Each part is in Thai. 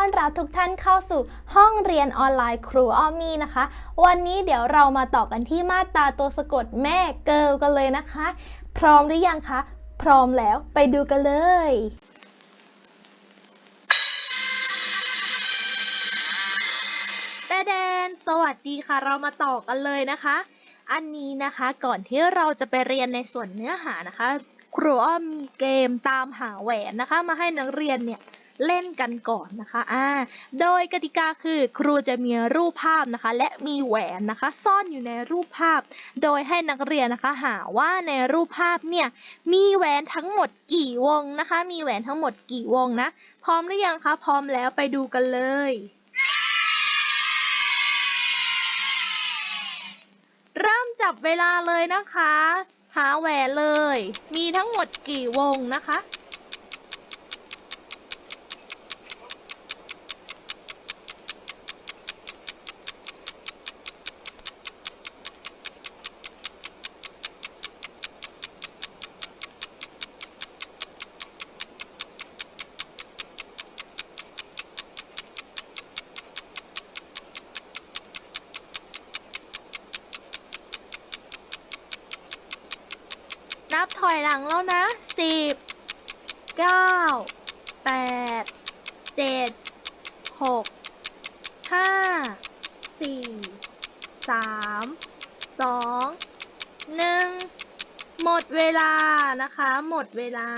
ต้อนรับทุกท่านเข้าสู่ห้องเรียนออนไลน์ครูอ้อมมี่นะคะ วันนี้เดี๋ยวเรามาต่อกันที่มาตราตัวสะกดแม่เกิลกันเลยนะคะ พร้อมหรือยังคะ พร้อมแล้วไปดูกันเลย แต่แดน สวัสดีค่ะ เรามาต่อกันเลยนะคะ อันนี้นะคะก่อนที่เราจะไปเรียนในส่วนเนื้อหานะคะ ครูอ้อมมีเกมตามหาแหวนนะคะ มาให้นักเรียนเนี่ย เล่นกันก่อนนะคะอ่าโดยกติกาคือครูจะมีรูปภาพนะคะ และมีแหวนนะคะ ซ่อนอยู่ในรูปภาพ โดยให้นักเรียนนะคะหาว่าในรูปภาพเนี่ยมีแหวนทั้งหมดกี่วงนะคะ มีแหวนทั้งหมดกี่วงนะพร้อมหรือยังคะพร้อมแล้วไปดูกันเลยเริ่มจับเวลาเลยนะคะ หาแหวนเลย มีทั้งหมดกี่วงนะคะ ดเวลา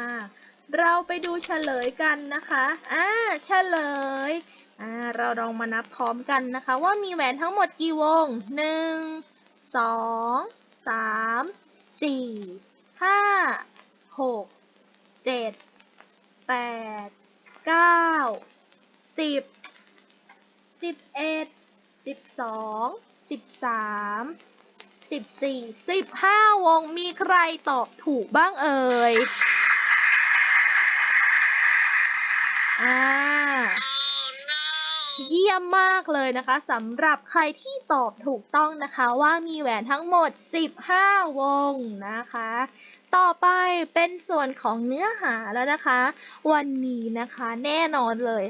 เราไปดูเฉลยกันนะคะอ่าเฉลยอ่าเราลองมานับพร้อมกันนะคะ ว่ามีแหวนทั้งหมดกี่วงหนึ่งสองสามสี่ห้าห กเจ็ดแปดเก้าสิบสี่สิบห้าวงมีใครตอบถูกบ้างเอ่ย อ่า เยี่ยมมากเลยนะคะสำหรับใครที่ตอบถูกต้องนะคะว่ามีแหวนทั้งหมด 15 วงนะคะ ต่อไปเป็นส่วนของเนื้อหาแล้วนะคะ วันนี้นะคะแน่นอนเลย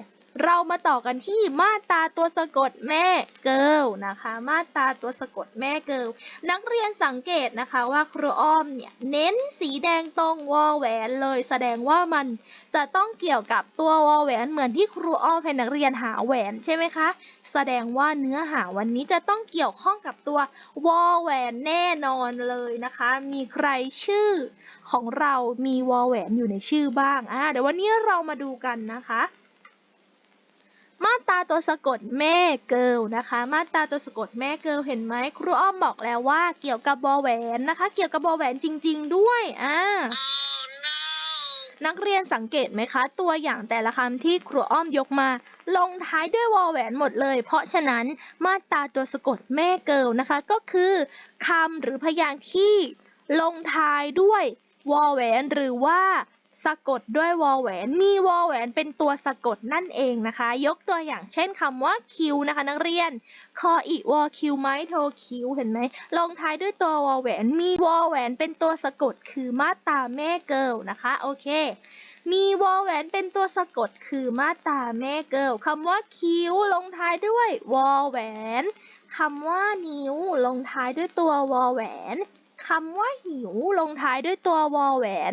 เรามาต่อกันที่มาตราตัวสะกดแม่เกิลนะคะ มาตราตัวสะกดแม่เกิลนักเรียนสังเกตนะคะว่าครูอ้อมเนี่ยเน้นสีแดงตรงวอแหวนเลย แสดงว่ามันจะต้องเกี่ยวกับตัววอแหวนเหมือนที่ครูอ้อมให้นักเรียนหาแหวนใช่ไหมคะ แสดงว่าเนื้อหาวันนี้จะต้องเกี่ยวข้องกับตัววอแหวนแน่นอนเลยนะคะ มีใครชื่อของเรามีวอแหวนอยู่ในชื่อบ้างอ่าเดี๋ยววันนี้เรามาดูกันนะคะ มาตราตัวสะกดแม่เกิลนะคะ มาตราตัวสะกดแม่เกิลเห็นไหมครูอ้อมบอกแล้วว่าเกี่ยวกับวอแหวนนะคะ เกี่ยวกับวอแหวนจริง ๆ ด้วยอ่านักเรียนสังเกตไหมคะ ตัวอย่างแต่ละคำที่ครูอ้อมยกมา ลงท้ายด้วยวอแหวนหมดเลย เพราะฉะนั้นมาตราตัวสะกดแม่เกิลนะคะ ก็คือคำหรือพยางค์ที่ลงท้ายด้วยวอแหวนหรือว่า สะกดด้วยวอแหวน มีวอแหวนเป็นตัวสะกดนั่นเองนะคะ ยกตัวอย่างเช่นคำว่าคิวนะคะนักเรียน คออีวอคิวไม้โทคิวเห็นไหมลงท้ายด้วยตัววอแหวน มีวอแหวนเป็นตัวสะกดคือมาตาแม่เกิลนะคะโอเค มีวอแหวนเป็นตัวสะกดคือมาตาแม่เกิลคำว่าคิ้วลงท้ายด้วยวอแหวนคำว่านิ้วลงท้ายด้วยตัววอแหวน คำว่าหิวลงท้ายด้วยตัววอแหวน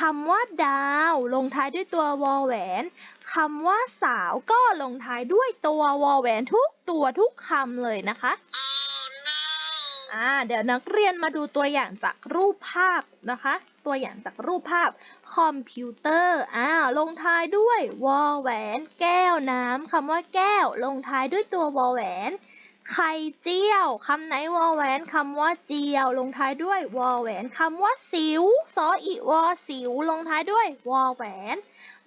คำว่าดาว ลงท้ายด้วยตัววอแหวนคำว่าสาวก็ลงท้ายด้วยตัววอแหวนทุกตัวทุกคำเลยนะคะ อ่า เดี๋ยวนักเรียนมาดูตัวอย่างจากรูปภาพนะคะ ตัวอย่างจากรูปภาพคอมพิวเตอร์ อ่า ลงท้ายด้วยวอแหวน แก้วน้ำคำว่าแก้ว ลงท้ายด้วยตัววอแหวน ไข่เจียว คำไหนวอแหวนคำว่าเจียว ลงท้ายด้วยวอแหวนคำว่าสิวซออีวอสิว ลงท้ายด้วยวอแหวน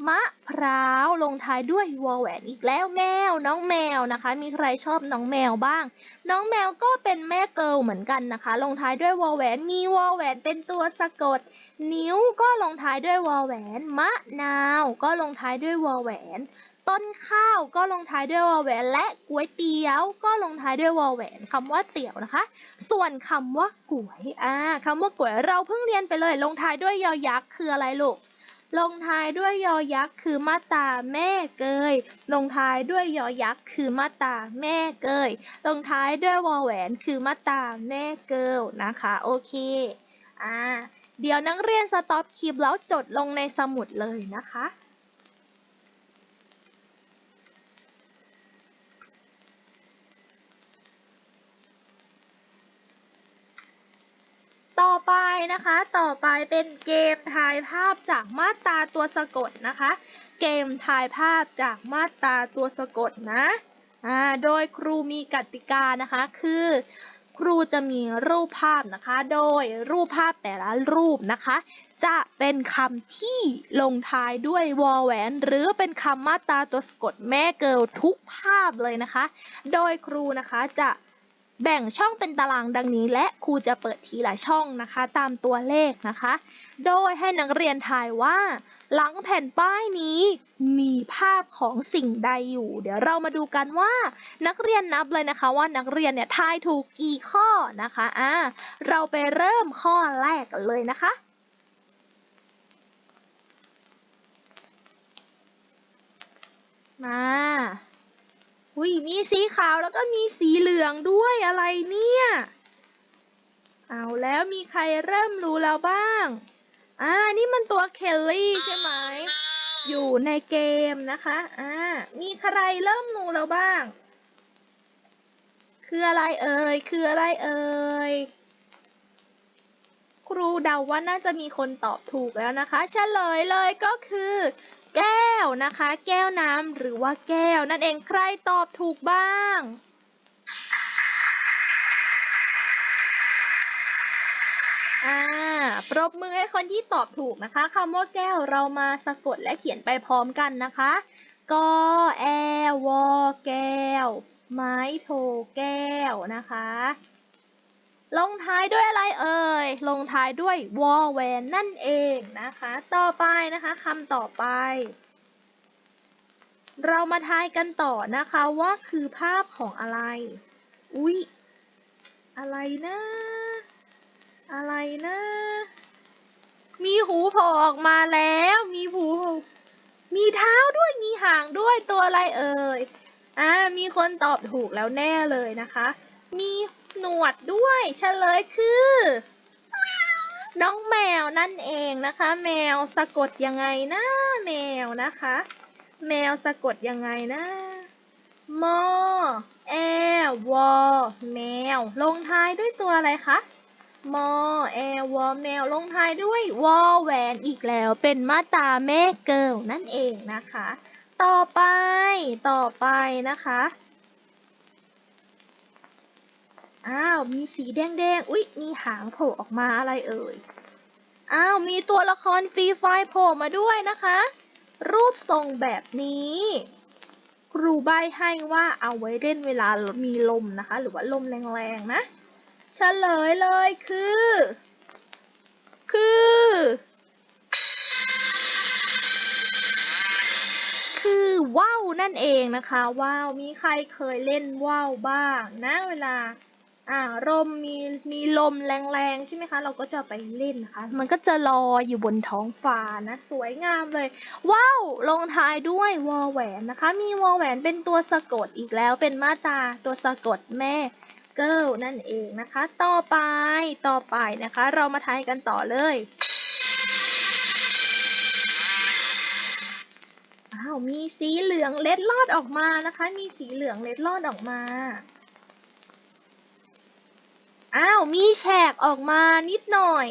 มะพร้าว ลงท้ายด้วยวอแหวนอีกแล้วแมว น้องแมวนะคะ มีใครชอบน้องแมวบ้าง น้องแมวก็เป็นแม่เกิลเหมือนกันนะคะ ลงท้ายด้วยวอแหวน มีวอแหวนเป็นตัวสะกด นิ้วก็ลงท้ายด้วยวอแหวน มะนาว ก็ลงท้ายด้วยวอแหวน ต้นข้าวก็ลงท้ายด้วยวอแหวน และก๋วยเตี๋ยวก็ลงท้ายด้วยวอแหวนคำว่าเตี๋ยวนะคะ ส่วนคำว่าก๋วยอ่าคำว่าก๋วยเราเพิ่งเรียนไปเลย ลงท้ายด้วยยอยักษ์คืออะไรลูกลงท้ายด้วยยอยักษ์คือมาตาแม่เกย ลงท้ายด้วยยอยักษ์คือมาตาแม่เกย ลงท้ายด้วยวอแหวนคือมาตาแม่เกิลนะคะโอเคอ่าเดี๋ยวนักเรียนสต็อปคลิปแล้วจดลงในสมุดเลยนะคะ ต่อไปนะคะ ต่อไปเป็นเกมทายภาพจากมาตราตัวสะกดนะคะ เกมทายภาพจากมาตราตัวสะกดนะอ่าโดยครูมีกติกานะคะ คือ ครูจะมีรูปภาพนะคะ โดยรูปภาพแต่ละรูปนะคะ จะเป็นคำที่ลงท้ายด้วยวอแหวน หรือเป็นคำมาตราตัวสะกดแม่เกิลทุกภาพเลยนะคะ โดยครูนะคะจะ แบ่งช่องเป็นตารางดังนี้ และครูจะเปิดทีละช่องนะคะ ตามตัวเลขนะคะ โดยให้นักเรียนทายว่า หลังแผ่นป้ายนี้มีภาพของสิ่งใดอยู่ เดี๋ยวเรามาดูกันว่านักเรียนนับเลยนะคะ ว่านักเรียนเนี่ยทายถูกกี่ข้อนะคะอ่าเราไปเริ่มข้อแรกกันเลยนะคะมา อุ้ยมีสีขาวแล้วก็มีสีเหลืองด้วยอะไรเนี่ย เอาแล้วมีใครเริ่มรู้แล้วบ้าง อ่า นี่มันตัวเคลลี่ใช่ไหม อยู่ในเกมนะคะ อ่า มีใครเริ่มรู้แล้วบ้าง คืออะไรเอ่ย คืออะไรเอ่ย ครูเดาว่าน่าจะมีคนตอบถูกแล้วนะคะ เฉลยเลยก็คือ แก้วนะคะ แก้วน้ำหรือว่าแก้ว นั่นเองใครตอบถูกบ้าง อ่า ปรบมือให้คนที่ตอบถูกนะคะคำว่าแก้วเรามาสะกดและเขียนไปพร้อมกันนะคะกอแอวอแก้ว ไม้โทแก้วนะคะ ลงท้ายด้วยอะไรเอ่ย ลงท้ายด้วยวอแวนนั่นเองนะคะ ต่อไปนะคะคำต่อไป เรามาทายกันต่อนะคะว่าคือภาพของอะไร อุ๊ย อะไรนะ อะไรนะ มีหูโผล่ออกมาแล้ว มีหู มีเท้าด้วย มีหางด้วย ตัวอะไรเอ่ย อ่า มีคนตอบถูกแล้วแน่เลยนะคะ มีห นวดด้วยเฉลยคือ น้องแมวนั่นเองนะคะ แมวสะกดยังไงนะแมวนะคะ แมวสะกดยังไงนะมอแอวอแมว ลงท้ายด้วยตัวอะไรคะมอแอวอแมวลงท้ายด้วยวอแหวนอีกแล้ว เป็นมาตาแม่เกิลนั่นเองนะคะ ต่อไป ต่อไปนะคะ อ้าว มีสีแดงๆ อุ๊ย มีหางโผล่ออกมาอะไรเอ่ย อ้าว มีตัวละครฟรีไฟโผล่มาด้วยนะคะ รูปทรงแบบนี้ ครูใบให้ว่าเอาไว้เล่นเวลามีลมนะคะ หรือว่าลมแรงๆ นะเฉลยเลยคือ คือ คือว่าวนั่นเองนะคะว่าวมีใครเคยเล่นว่าวบ้างนะเวลา อ่าลมมีมีลมแรงๆใช่ไหมคะ เราก็จะไปเล่นนะคะ มันก็จะลอยอยู่บนท้องฟ้านะ สวยงามเลย ว้าวลงท้ายด้วยวอแหวนนะคะ มีวอแหวนเป็นตัวสะกดอีกแล้วเป็นมาตาตัวสะกดแม่เกิลนั่นเองนะคะ ต่อไปต่อไปนะคะ เรามาทายกันต่อเลยอ้าวมีสีเหลืองเล็ดลอดออกมานะคะ มีสีเหลืองเล็ดลอดออกมา อ้าวมีแฉกออกมานิดหน่อย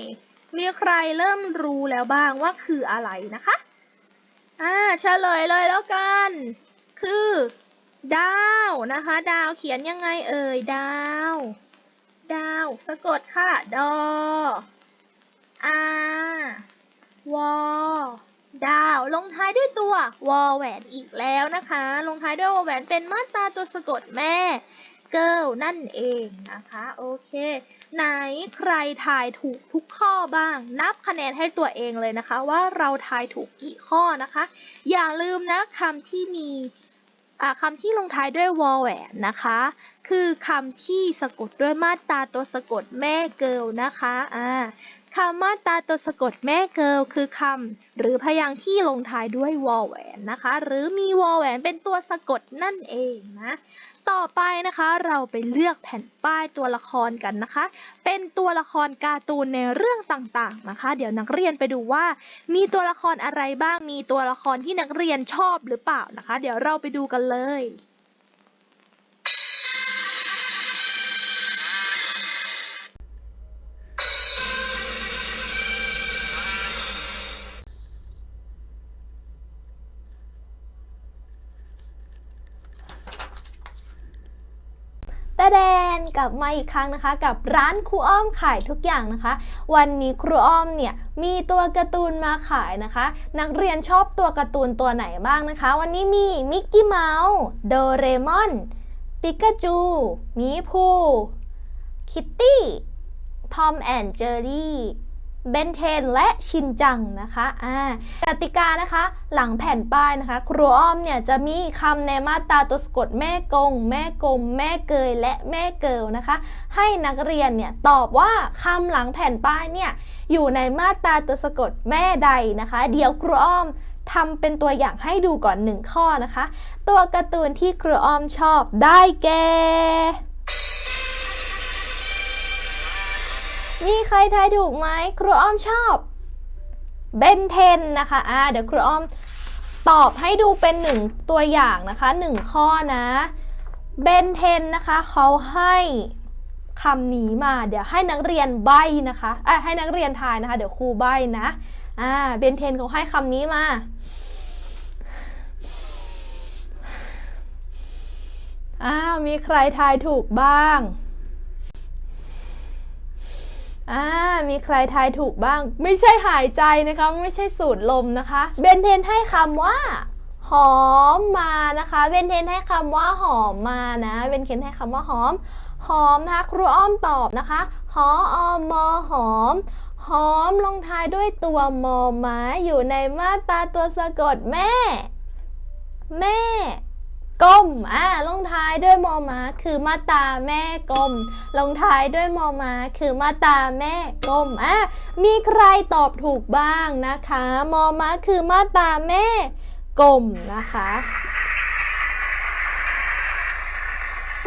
มีใครเริ่มรู้แล้วบ้างว่าคืออะไรนะคะอ่าเฉลยเลยแล้วกัน คือ ดาวนะคะ ดาวเขียนยังไงเอ่ยดาว ดาว สะกดค่ะดออาวอดาวลงท้ายด้วยตัววอแหวนอีกแล้วนะคะ ลงท้ายด้วยวอแหวนเป็นมาตราตัวสะกดแม่ เกิลนั่นเองนะคะ โอเค ไหนใครทายถูกทุกข้อบ้าง นับคะแนนให้ตัวเองเลยนะคะ ว่าเราทายถูกกี่ข้อนะคะ อย่าลืมนะคำที่มีอ่าคำที่ลงท้ายด้วยวอแหวนนะคะ คือคำที่สะกดด้วยมาตราตัวสะกดแม่เกิลนะคะอ่าคำมาตราตัวสะกดแม่เกิลคือคำหรือพยางค์ที่ลงท้ายด้วยวอแหวนนะคะ หรือมีวอแหวนเป็นตัวสะกดนั่นเองนะ ต่อไปนะคะ เราไปเลือกแผ่นป้ายตัวละครกันนะคะ เป็นตัวละครการ์ตูนในเรื่องต่างๆนะคะ เดี๋ยวนักเรียนไปดูว่า มีตัวละครอะไรบ้างมีตัวละครที่นักเรียนชอบหรือเปล่านะคะ เดี๋ยวเราไปดูกันเลย แดนกลับมาอีกครั้งนะคะ กับร้านครูอ้อมขายทุกอย่างนะคะ วันนี้ครูอ้อมเนี่ยมีตัวการ์ตูนมาขายนะคะ นักเรียนชอบตัวการ์ตูนตัวไหนบ้างนะคะ วันนี้มีมิกกี้เมาส์โดเรมอนปิกาจูมีพูคิตตี้ทอมแอนเจอรี่ เบนเทนและชินจังนะคะอ่ากติกานะคะ หลังแผ่นป้ายนะคะ ครูอ้อมเนี่ยจะมีคำในมาตราตัวสะกดแม่กง แม่กลม แม่เกย และแม่เกิลนะคะ ให้นักเรียนเนี่ยตอบว่าคำหลังแผ่นป้ายเนี่ยอยู่ในมาตราตัวสะกดแม่ใดนะคะ เดี๋ยวครูอ้อมทำเป็นตัวอย่างให้ดูก่อนหนึ่งข้อนะคะ ตัวการ์ตูนที่ครูอ้อมชอบได้แก่ มีใครทายถูกไหมครูอ้อมชอบเบนเทนนะคะอ่าเดี๋ยวครูอ้อมตอบให้ดูเป็นหนึ่งตัวอย่างนะคะหนึ่งข้อนะเบนเทนนะคะเขาให้คำนี้มา เดี๋ยวให้นักเรียนใบนะคะอะให้นักเรียนทายนะคะ เดี๋ยวครูใบนะอ่าเบนเทนเขาให้คำนี้มาอ้าวมีใครทายถูกบ้าง อ่า มีใครทายถูกบ้าง ไม่ใช่หายใจนะคะ ไม่ใช่สูดลมนะคะ เบนเทนให้คำว่า หอมมานะคะ เบนเทนให้คำว่าหอมมานะ เบนเทนให้คำว่าหอม หอมนะคะ ครูอ้อมตอบนะคะ หออมอหอม หอมลงท้ายด้วยตัวมอมาอยู่ในมาตราตัวสะกดแม่ ก้มอ่าลงท้ายด้วยมอม้าคือมาตาแม่ก้ม ลงท้ายด้วยมอม้าคือมาตาแม่ก้มอะมีใครตอบถูกบ้างนะคะ มอม้าคือมาตาแม่ก้มนะคะ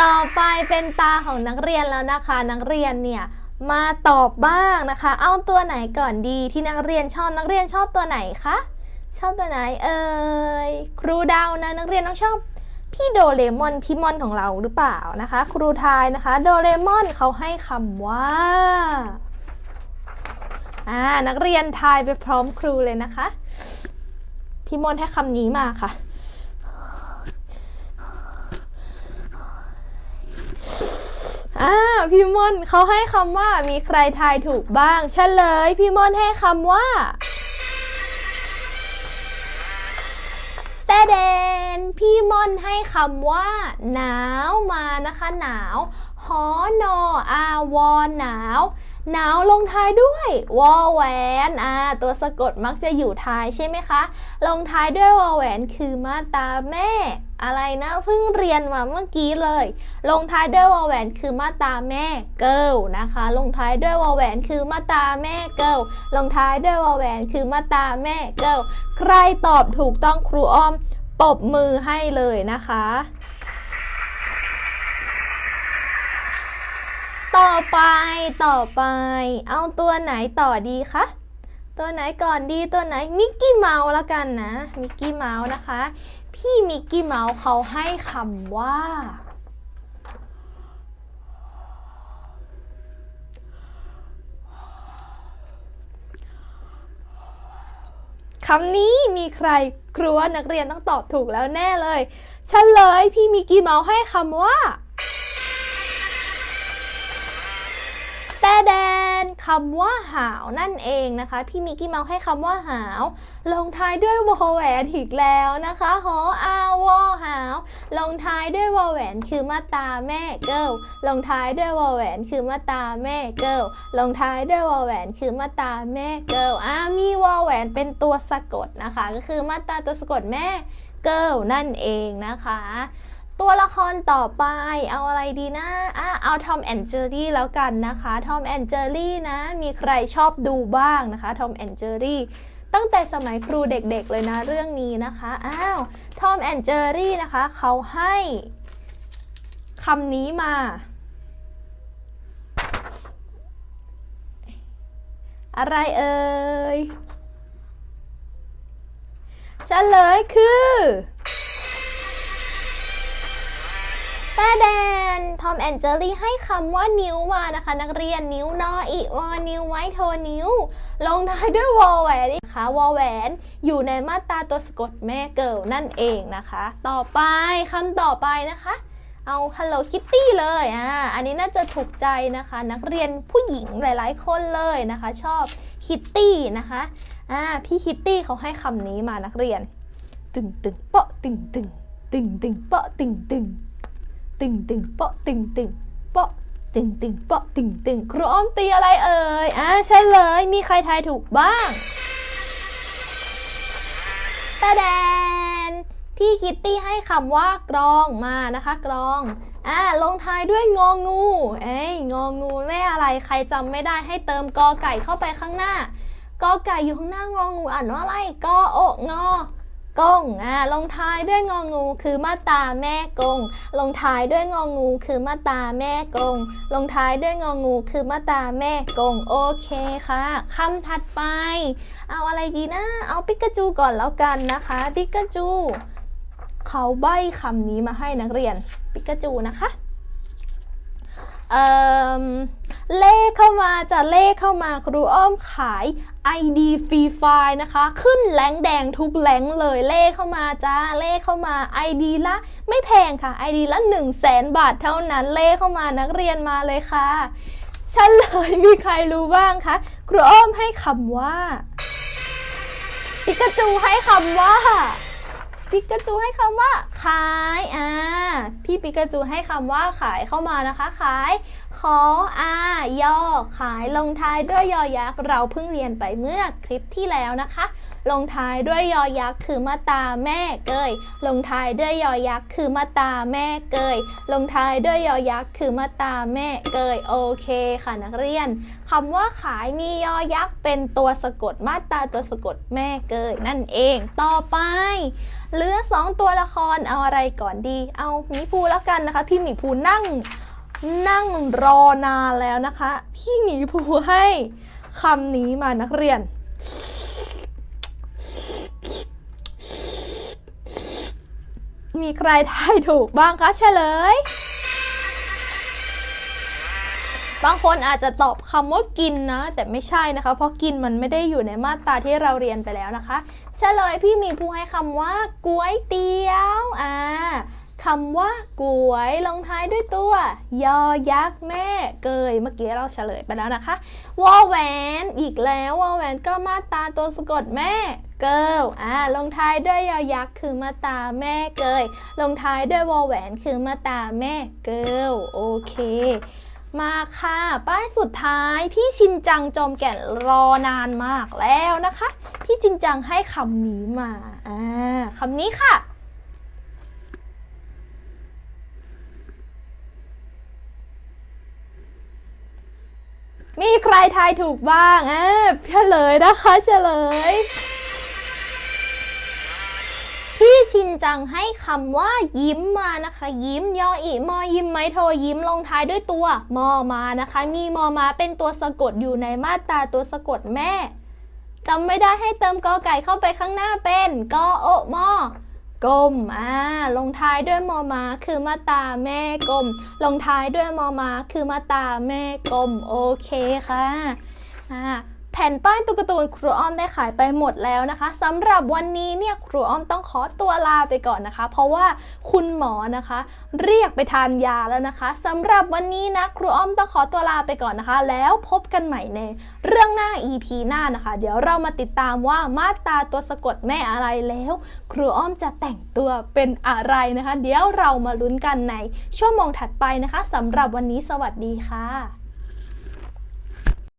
ต่อไปเป็นตาของนักเรียนแล้วนะคะ นักเรียนเนี่ยมาตอบบ้างนะคะ เอาตัวไหนก่อนดีที่นักเรียนชอบนักเรียนชอบตัวไหนคะชอบตัวไหนเอ่ยครูเดานะนักเรียนต้องชอบ พี่โดเรมอนพี่มอนของเราหรือเปล่านะคะ ครูทายนะคะ โดเรมอนเขาให้คำว่าอ่านักเรียนทายไปพร้อมครูเลยนะคะ พี่มอนให้คำนี้มาค่ะอ่าพี่มอนเขาให้คำว่ามีใครทายถูกบ้างเฉลย พี่มอนให้คำว่า แต่แดนพี่ม่อนให้คำว่า หนาวมานะคะ หนาวหอนออาวอหนาว หนาวลงท้ายด้วยวอแหวนอ่าตัวสะกดมักจะอยู่ท้ายใช่ไหมคะ ลงท้ายด้วยวอแหวนคือมาตาแม่ อะไรนะเพิ่งเรียนมาเมื่อกี้เลย ลงท้ายด้วยวอแหวนคือมาตาแม่เกิลนะคะ ลงท้ายด้วยวอแหวนคือมาตาแม่เกิลลงท้ายด้วยวอแหวนคือมาตาแม่เกิล ใครตอบถูกต้องครูอ้อมปรบมือให้เลยนะคะ ต่อไปต่อไป เอาตัวไหนต่อดีคะตัวไหนก่อนดีตัวไหนมิกกี้เมาส์ละกันนะมิกกี้เมาส์นะคะ พี่มิกกี้เมาส์เขาให้คำว่า คำนี้มีใครครัวนักเรียนต้องตอบถูกแล้วแน่เลยเฉลยพี่มิกกี้เมาส์ให้คำว่า คำว่าหาวนั่นเองนะคะ พี่มิกกี้เมาส์ให้คำว่าหาว ลงท้ายด้วยวอแหวนอีกแล้วนะคะหออาวอหาว ลงท้ายด้วยวอแหวนคือมาตาแม่เกิลลงท้ายด้วยวอแหวนคือมาตาแม่เกิลลงท้ายด้วยวอแหวนคือมาตาแม่เกิลอ่ามีวอแหวนเป็นตัวสะกดนะคะ ก็คือมาตาตัวสะกดแม่เกิลนั่นเองนะคะ ตัวละครต่อไปเอาอะไรดีนะอะเอาทอมแอนเจอรี่แล้วกันนะคะทอมแอนเจอรี่นะ มีใครชอบดูบ้างนะคะทอมแอนเจอรี่ตั้งแต่สมัยครูเด็กๆเลยนะเรื่องนี้นะคะ อ้าวทอมแอนเจอรี่นะคะ เขาให้คำนี้มา อะไรเอ่ยเฉลยคือ แป้แดนทอมแอนเจอรี่ให้คำว่านิ้วมานะคะ นักเรียนนิ้วนออีวอนิ้วไว้โทนิ้ว ลงท้ายด้วยวอลแหวนนะคะวอลแหวน อยู่ในมาตราตัวสะกดแม่เกิลนั่นเองนะคะ ต่อไปคำต่อไปนะคะ เอา Hello Kitty เลยอ่าอันนี้น่าจะถูกใจนะคะ นักเรียนผู้หญิงหลาย ๆ คนเลยนะคะ ชอบคิตตี้นะคะอ่าพี่คิตตี้เขาให้คำนี้มานักเรียน ตึงตึงเปาะตึงตึงตึงตึงเปาะตึงตึง ตึงตึงเปาะตึงตึงเปาะตึงตึงเปาะตึงตึงครูอ้อมตีอะไรเอ่ยอ่าใช่เลยมีใครทายถูกบ้างตาแดนพี่คิตตี้ให้คำว่ากรองมานะคะกรองอ่าลงท้ายด้วยงองูเอ้ยงองูแม่อะไรใครจำไม่ได้ให้เติมกอไก่เข้าไปข้างหน้า กอไก่อยู่ข้างหน้างองูอ่านว่าอะไรกอโอกงอ กงอ่าลงท้ายด้วยงองูคือมาตาแม่กง ลงท้ายด้วยงองูคือมาตาแม่กง ลงท้ายด้วยงองูคือมาตาแม่กง โอเคค่ะคำถัดไป เอาอะไรดีนะ เอาปิกาจูก่อนแล้วกันนะคะปิกาจู เขาใบ้คำนี้มาให้นักเรียนปิกาจูนะคะ เอ่อ เลขเข้ามาจะเลขเข้ามาครูอ้อมขาย ID ฟรีไฟล์นะคะ ขึ้นแรงแดงทุกแรงเลยเลขเข้ามาจ้าเลขเข้ามา ID ละไม่แพงค่ะ ID ละ 1 0 0 0 0แสนบาทเท่านั้นเลขเข้ามานักเรียนมาเลยค่ะเลยมีใครรู้บ้างคะครูอ้อมให้คำว่าปิกาจูให้คำว่าปิกาจูให้คำว่าขายอ่าพี่ปิกาจูให้คำว่าขายเข้ามานะคะ ขาย ขออายอขายลงท้ายด้วยยอยักษ์เราเพิ่งเรียนไปเมื่อคลิปที่แล้วนะคะ ลงท้ายด้วยยอยักษ์คือมาตาแม่เกย ลงท้ายด้วยยอยักษ์คือมาตาแม่เกย ลงท้ายด้วยยอยักษ์คือมาตาแม่เกยโอเคค่ะนักเรียนคำว่าขายมียอยักษ์เป็นตัวสะกดมาตาตัวสะกดแม่เกยนั่นเอง ต่อไปเหลือสองตัวละครเอาอะไรก่อนดี เอาหมีภูแล้วกันนะคะ พี่หมีภูนั่ง นั่งรอนานแล้วนะคะ พี่หมีภูให้คำนี้มานักเรียน มีใครทายถูกบ้างคะเฉลย บางคนอาจจะตอบคำว่ากินนะ แต่ไม่ใช่นะคะ เพราะกินมันไม่ได้อยู่ในมาตราที่เราเรียนไปแล้วนะคะ เฉลยพี่มีภูให้คำว่าก๋วยเตี๋ยว อ่า คำว่าก๋วยลงท้ายด้วยตัว ยอยักษ์แม่เกย เมื่อกี้เราเฉลยไปแล้วนะคะวอแหวนอีกแล้ววอแหวนก็มาตาตัวสะกดแม่เกิลอ่าลงท้ายด้วยยอยักษ์คือมาตาแม่เกย ลงท้ายด้วยวอแหวนคือมาตาแม่เกิลโอเคมาค่ะ ป้ายสุดท้าย พี่ชินจังจอมแก่นรอนานมากแล้วนะคะ พี่ชินจังให้คำนี้มาอ่าคำนี้ค่ะ มีใค รทายถูกบ้างอ่าเฉลยนะคะเฉลย พี่ชินจังให้คำว่ายิ้มมานะคะ ยิ้มยออีมอยิ้มไหมโทยิ้มลงท้ายด้วยตัวมอมานะคะ มีมอมาเป็นตัวสะกดอยู่ในมาตราตัวสะกดแม่จำไม่ได้ให้เติมกอไก่เข้าไปข้างหน้าเป็นกอโอมอ กลมอ่าลงท้ายด้วยมอมาคือมาตาแม่กลมลงท้ายด้วยมอมาคือมาตาแม่กลมโอเคค่ะอ่า แผ่นป้ายตุ๊กตาครูอ้อมได้ขายไปหมดแล้วนะคะสำหรับวันนี้เนี่ยครูอ้อมต้องขอตัวลาไปก่อนนะคะ เพราะว่าคุณหมอนะคะ เรียกไปทานยาแล้วนะคะสำหรับวันนี้นะครูอ้อมต้องขอตัวลาไปก่อนนะคะ แล้วพบกันใหม่ในเรื่องหน้า EP หน้านะคะ เดี๋ยวเรามาติดตามว่ามาตาตัวสะกดแม่อะไรแล้ว ครูอ้อมจะแต่งตัวเป็นอะไรนะคะ เดี๋ยวเรามาลุ้นกันในชั่วโมงถัดไปนะคะสำหรับวันนี้สวัสดีค่ะ